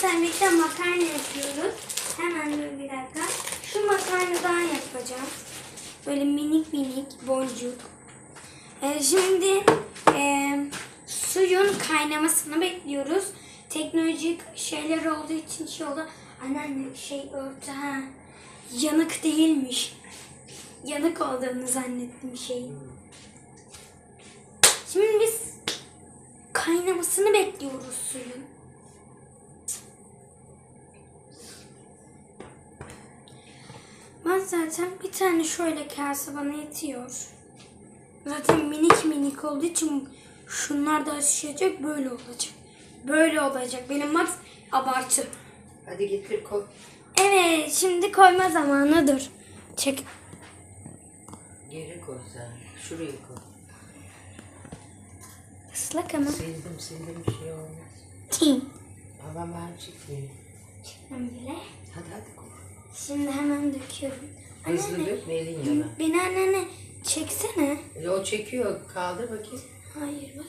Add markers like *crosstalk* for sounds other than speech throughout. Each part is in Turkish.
sen birlikte makarna yapıyoruz. Hemen dur bir dakika. Şu makarnadan yapacağım. Böyle minik minik boncuk. Ee, şimdi e, suyun kaynamasını bekliyoruz. Teknolojik şeyler olduğu için şey oldu. Anneanne şey örtü ha. Yanık değilmiş. Yanık olduğunu zannettim şeyin. Şimdi biz kaynamasını bekliyoruz suyun. Zaten bir tane şöyle kase bana yetiyor. Zaten minik minik olduğu için şunlar da açacak böyle olacak. Böyle olacak. Benim max abartı. Hadi getir koy. Evet şimdi koyma zamanı dur. Çek. Geri koy sen. Şuraya koy. Islak ama. Sildim sildim bir şey olmaz. Tim. Ama ben çıkmayayım. Böyle. Hadi hadi koy. Şimdi hemen döküyorum. Hızlı Anneanne, dök elin yana. Beni annene çeksene. E, O çekiyor. Kaldır bakayım. Hayır bak.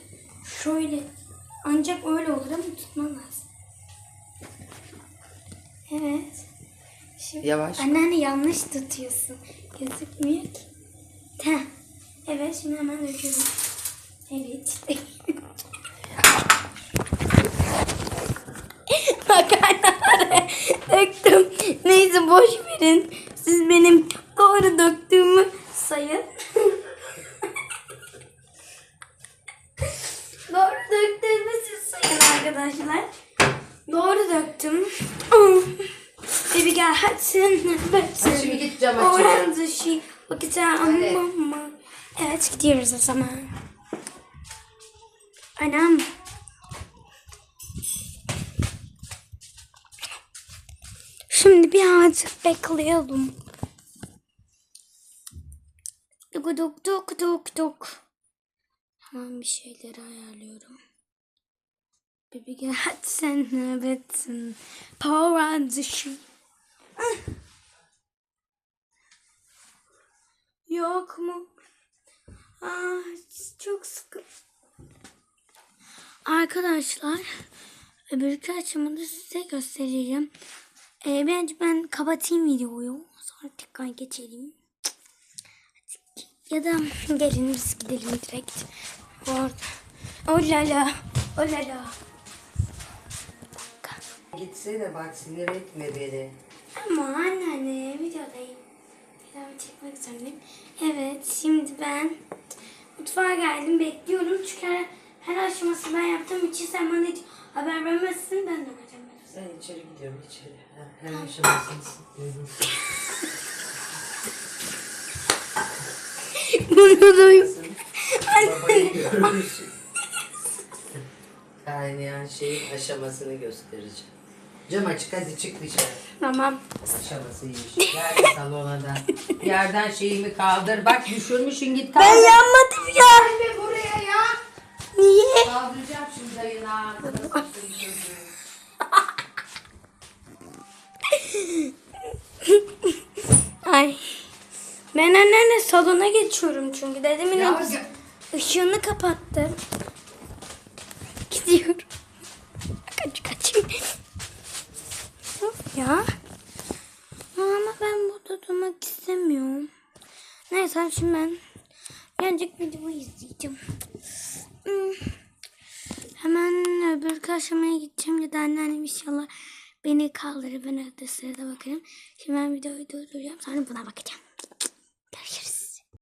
Şöyle. Ancak öyle olur ama tutman lazım. Evet. Şimdi Yavaş. Anneanne yanlış tutuyorsun. Gözükmüyor ki. Heh. Evet şimdi hemen döküyorum. Evet. Makarnaları döktüm. Boş verin. Siz benim doğru döktüğümü sayın. Doğru döktüğümü siz sayın arkadaşlar. Doğru döktüm. Baby gel hadi sen Hadi şimdi git cam açacağım. Orange look at mama. Evet gidiyoruz o zaman. Anam. Şimdi birazcık bekleyelim. Duk duk duk duk duk. Hemen bir şeyleri ayarlıyorum. Baby gel hadi sen nöbetsin. Power dışı. Yok mu? Aa, çok sıkı. Arkadaşlar öbür açımını size göstereceğim. Ee, bence ben kapatayım videoyu. Sonra tekrar geçelim. Ya da gelin biz gidelim direkt. Bu arada. Oh la la. Oh la la. Gitsene bak sinir etme beni. Ama anneanne videodayım. Videomu çekmek zorundayım. Evet şimdi ben mutfağa geldim bekliyorum. Çünkü her, her aşaması ben yaptığım için sen bana hiç haber vermezsin ben de vereceğim. Sen içeri gidiyorum içeri. Her aşamasını sıkıyorum. Bunu duyuyorum. Babayı görmüşsün. *laughs* Kaynayan şeyin aşamasını göstereceğim. Cam açık hadi çık dışarı. Tamam. Aşaması iyiymiş. Gel salona da. Yerden şeyimi kaldır. Bak düşürmüşsün git Ben kaldır. yanmadım ya. Gelme buraya ya. Niye? Kaldıracağım şimdi dayını *laughs* ağzına. Ay. Ben anneanne salona geçiyorum çünkü dedemin Ya, ışığını kapattım. Gidiyorum. Kaç kaçayım. Ya. Ama ben burada durmak istemiyorum. Neyse şimdi ben gelecek videoyu izleyeceğim. Hmm. Hemen öbür aşamaya gideceğim ya da anneannem inşallah beni kaldırır. Ben öte sırada bakarım. Şimdi ben videoyu durduracağım sonra buna bakacağım.